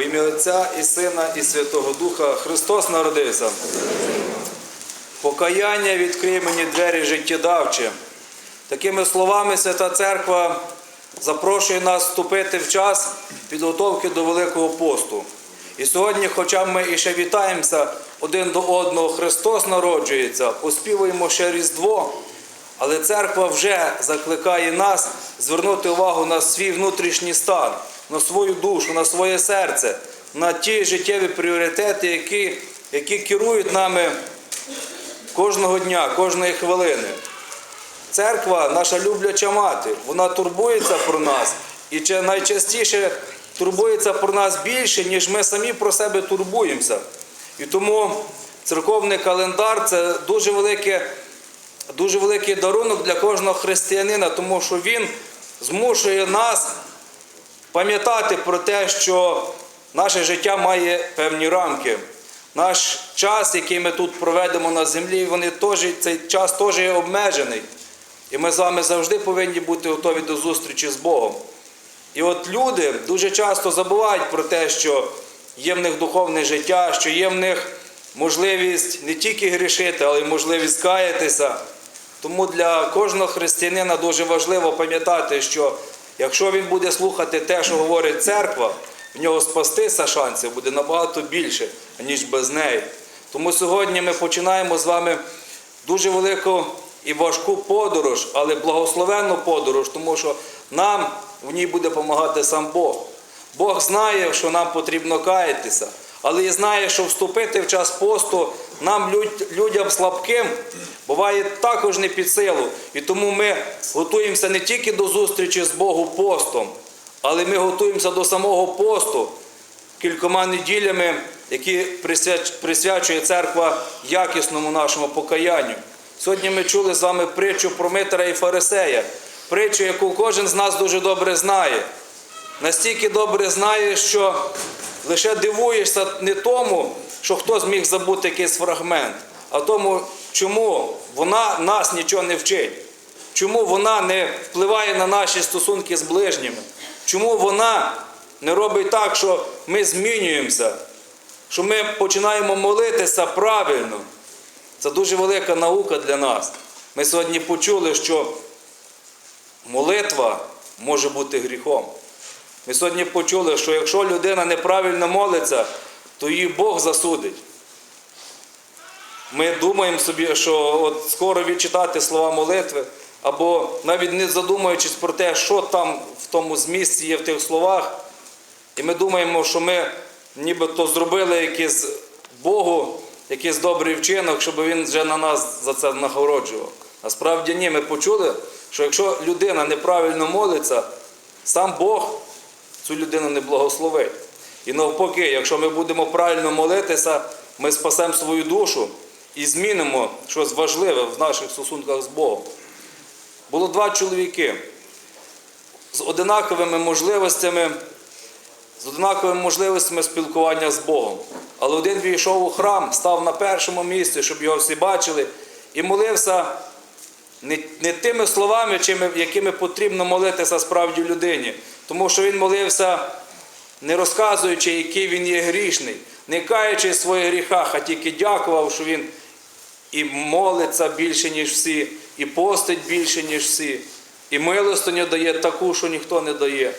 ім'я Отця і Сина, і Святого Духа Христос народився. Покаяння відкриє мені двері життєдавчі. Такими словами Свята Церква запрошує нас вступити в час підготовки до Великого посту. І сьогодні, хоча ми і ще вітаємося один до одного, Христос народжується, оспівуємо ще Різдво, але церква вже закликає нас звернути увагу на свій внутрішній стан, на свою душу, на своє серце, на ті життєві пріоритети, які, які керують нами кожного дня, кожної хвилини. Церква, наша любляча мати, вона турбується про нас і найчастіше турбується про нас більше, ніж ми самі про себе турбуємося. І тому церковний календар це дуже велике, дуже великий дарунок для кожного християнина, тому що він змушує нас пам'ятати про те, що наше життя має певні рамки. Наш час, який ми тут проведемо на землі, вони теж, цей час теж є обмежений. І ми з вами завжди повинні бути готові до зустрічі з Богом. І от люди дуже часто забувають про те, що є в них духовне життя, що є в них можливість не тільки грішити, але й можливість каятися. Тому для кожного християнина дуже важливо пам'ятати, що якщо він буде слухати те, що говорить церква, в нього спастися шансів буде набагато більше, ніж без неї. Тому сьогодні ми починаємо з вами дуже велику і важку подорож, але благословенну подорож, тому що нам в ній буде допомагати сам Бог. Бог знає, що нам потрібно каятися, але і знає, що вступити в час посту нам, люд- людям слабким, буває також не під силу. І тому ми готуємося не тільки до зустрічі з Богом постом, але ми готуємося до самого посту кількома неділями, які присвячує церква якісному нашому покаянню. Сьогодні ми чули з вами притчу про Митра і Фарисея, притчу, яку кожен з нас дуже добре знає. Настільки добре знає, що лише дивуєшся не тому, що хто зміг забути якийсь фрагмент, а тому, чому вона нас нічого не вчить, чому вона не впливає на наші стосунки з ближніми, чому вона не робить так, що ми змінюємося, що ми починаємо молитися правильно. Це дуже велика наука для нас. Ми сьогодні почули, що молитва може бути гріхом. Ми сьогодні почули, що якщо людина неправильно молиться, то її Бог засудить. Ми думаємо собі, що от скоро відчитати слова молитви, або навіть не задумуючись про те, що там в тому змісті є в тих словах, і ми думаємо, що ми нібито зробили якийсь Богу, якийсь добрий вчинок, щоб він вже на нас за це нагороджував. Насправді ні, ми почули, що якщо людина неправильно молиться, сам Бог цю людину не благословить. І навпаки, якщо ми будемо правильно молитися, ми спасемо свою душу і змінимо щось важливе в наших стосунках з Богом. Було два чоловіки з одинаковими можливостями, з одинаковими можливостями спілкування з Богом. Але один війшов у храм, став на першому місці, щоб його всі бачили, і молився не, не тими словами, якими потрібно молитися справді людині. Тому що він молився, не розказуючи, який він є грішний, не каючи в своїх гріхах, а тільки дякував, що він і молиться більше, ніж всі, і постить більше, ніж всі, і милостиню дає таку, що ніхто не дає.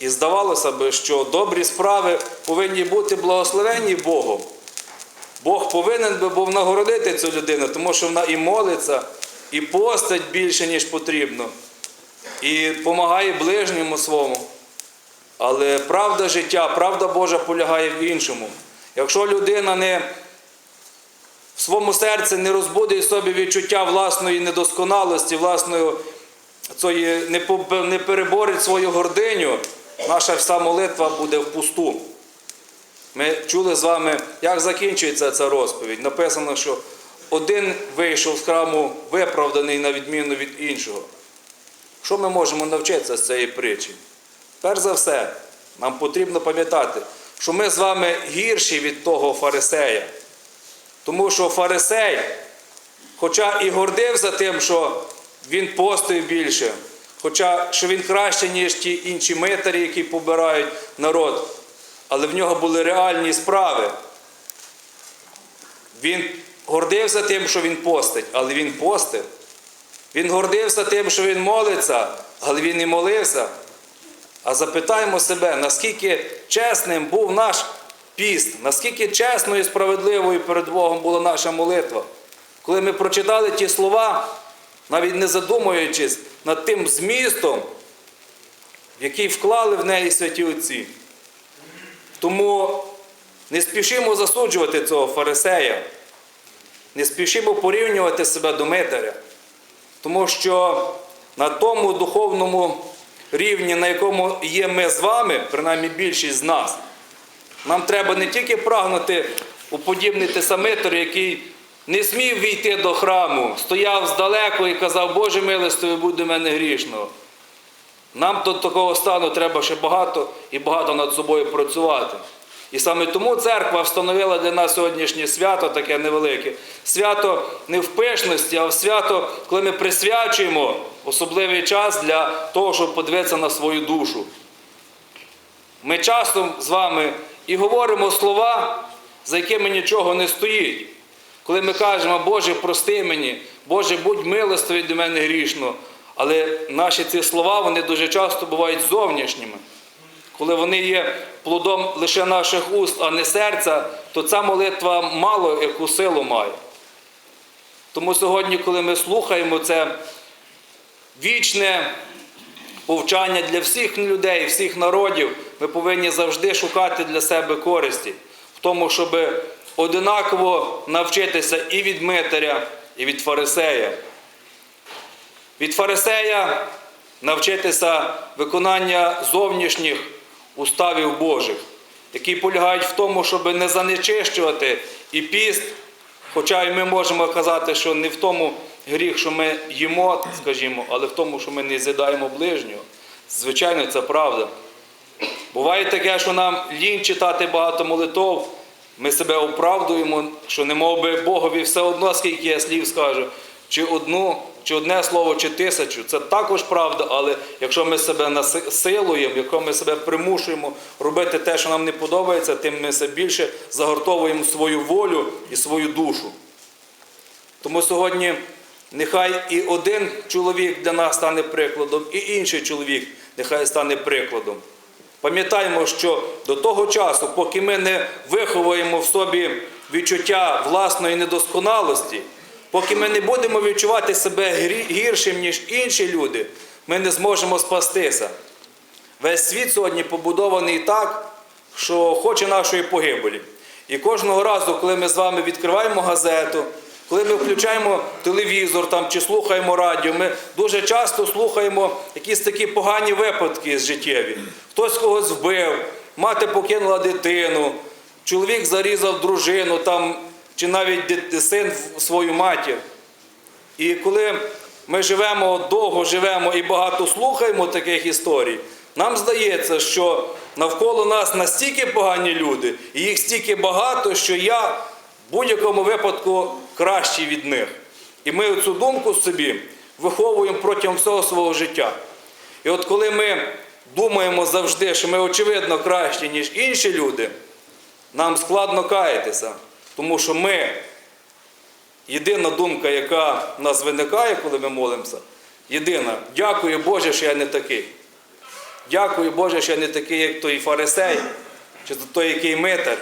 І здавалося б, що добрі справи повинні бути благословенні Богом. Бог повинен би був нагородити цю людину, тому що вона і молиться, і постить більше, ніж потрібно, і допомагає ближньому своєму. Але правда життя, правда Божа полягає в іншому. Якщо людина не в своєму серці не розбудить собі відчуття власної недосконалості, власної цієї, не, не переборить свою гординю, наша вся молитва буде впусту. Ми чули з вами, як закінчується ця розповідь. Написано, що один вийшов з храму виправданий на відміну від іншого. Що ми можемо навчитися з цієї притчі? Перш за все, нам потрібно пам'ятати, що ми з вами гірші від того фарисея. Тому що фарисей, хоча і гордився тим, що він постив більше, хоча що він краще, ніж ті інші митарі, які побирають народ, але в нього були реальні справи. Він гордився тим, що він постить, але він постив. Він гордився тим, що він молиться, але він і молився. А запитаємо себе, наскільки чесним був наш піст, наскільки чесною і справедливою перед Богом була наша молитва. Коли ми прочитали ті слова, навіть не задумуючись над тим змістом, який вклали в неї святі Отці. Тому не спішимо засуджувати цього фарисея, не спішимо порівнювати себе до Митаря. Тому що на тому духовному рівні, на якому є ми з вами, принаймні більшість з нас, нам треба не тільки прагнути уподібнити Самитору, який не смів війти до храму, стояв здалеку і казав, Боже милостивий, будь до мене грішного. Нам до такого стану треба ще багато і багато над собою працювати. І саме тому церква встановила для нас сьогоднішнє свято, таке невелике. Свято не в пишності, а в свято, коли ми присвячуємо особливий час для того, щоб подивитися на свою душу. Ми часто з вами і говоримо слова, за якими нічого не стоїть. Коли ми кажемо, Боже, прости мені, Боже, будь милостивий до мене грішно. Але наші ці слова вони дуже часто бувають зовнішніми. Коли вони є плодом лише наших уст, а не серця, то ця молитва мало яку силу має. Тому сьогодні, коли ми слухаємо це вічне повчання для всіх людей, всіх народів, ми повинні завжди шукати для себе користі в тому, щоб одинаково навчитися і від Митаря, і від Фарисея. Від Фарисея навчитися виконання зовнішніх уставів Божих, які полягають в тому, щоб не занечищувати і піст, хоча і ми можемо казати, що не в тому гріх, що ми їмо, скажімо, але в тому, що ми не з'їдаємо ближнього. Звичайно, це правда. Буває таке, що нам лінь читати багато молитов, ми себе оправдуємо, що не мов би Богові все одно, скільки я слів скажу, чи одну, чи одне слово, чи тисячу. Це також правда, але якщо ми себе насилуємо, якщо ми себе примушуємо робити те, що нам не подобається, тим ми все більше загортовуємо свою волю і свою душу. Тому сьогодні нехай і один чоловік для нас стане прикладом, і інший чоловік нехай стане прикладом. Пам'ятаємо, що до того часу, поки ми не виховуємо в собі відчуття власної недосконалості, поки ми не будемо відчувати себе гіршим, ніж інші люди, ми не зможемо спастися. Весь світ сьогодні побудований так, що хоче нашої погибелі. І кожного разу, коли ми з вами відкриваємо газету, коли ми включаємо телевізор там, чи слухаємо радіо, ми дуже часто слухаємо якісь такі погані випадки з життєві. Хтось когось вбив, мати покинула дитину, чоловік зарізав дружину там, чи навіть син свою матір. І коли ми живемо довго живемо і багато слухаємо таких історій, нам здається, що навколо нас настільки погані люди, і їх стільки багато, що я в будь-якому випадку кращий від них. І ми цю думку собі виховуємо протягом всього свого життя. І от коли ми думаємо завжди, що ми очевидно кращі, ніж інші люди, нам складно каятися, тому що ми Єдина думка, яка в нас виникає, коли ми молимося, єдина, дякую Боже, що я не такий. Дякую Боже, що я не такий, як той фарисей, чи той, який митар.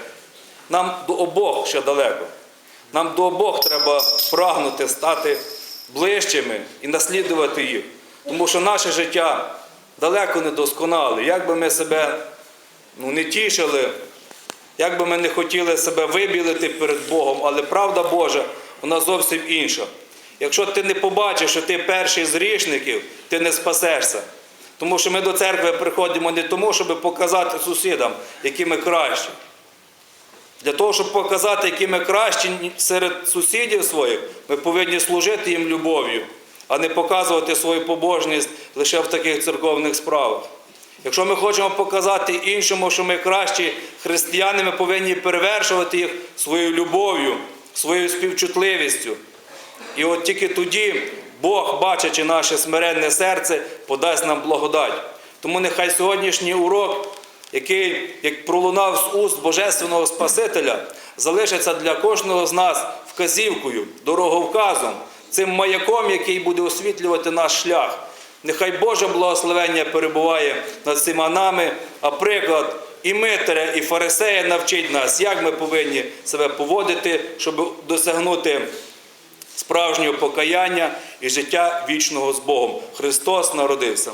Нам до обох ще далеко. Нам до обох треба прагнути стати ближчими і наслідувати їх. Тому що наше життя далеко не досконале. Як би ми себе ну, не тішили, як би ми не хотіли себе вибілити перед Богом, але правда Божа, вона зовсім інша. Якщо ти не побачиш, що ти перший з грішників, ти не спасешся. Тому що ми до церкви приходимо не тому, щоб показати сусідам, які ми кращі. Для того, щоб показати, які ми кращі серед сусідів своїх, ми повинні служити їм любов'ю, а не показувати свою побожність лише в таких церковних справах. Якщо ми хочемо показати іншому, що ми кращі християни, ми повинні перевершувати їх своєю любов'ю, своєю співчутливістю. І от тільки тоді Бог, бачачи наше смиренне серце, подасть нам благодать. Тому нехай сьогоднішній урок, який, як пролунав з уст Божественного Спасителя, залишиться для кожного з нас вказівкою, дороговказом, цим маяком, який буде освітлювати наш шлях. Нехай Боже благословення перебуває над всіма нами, а приклад і Митаря, і Фарисея навчить нас, як ми повинні себе поводити, щоб досягнути справжнього покаяння і життя вічного з Богом. Христос народився.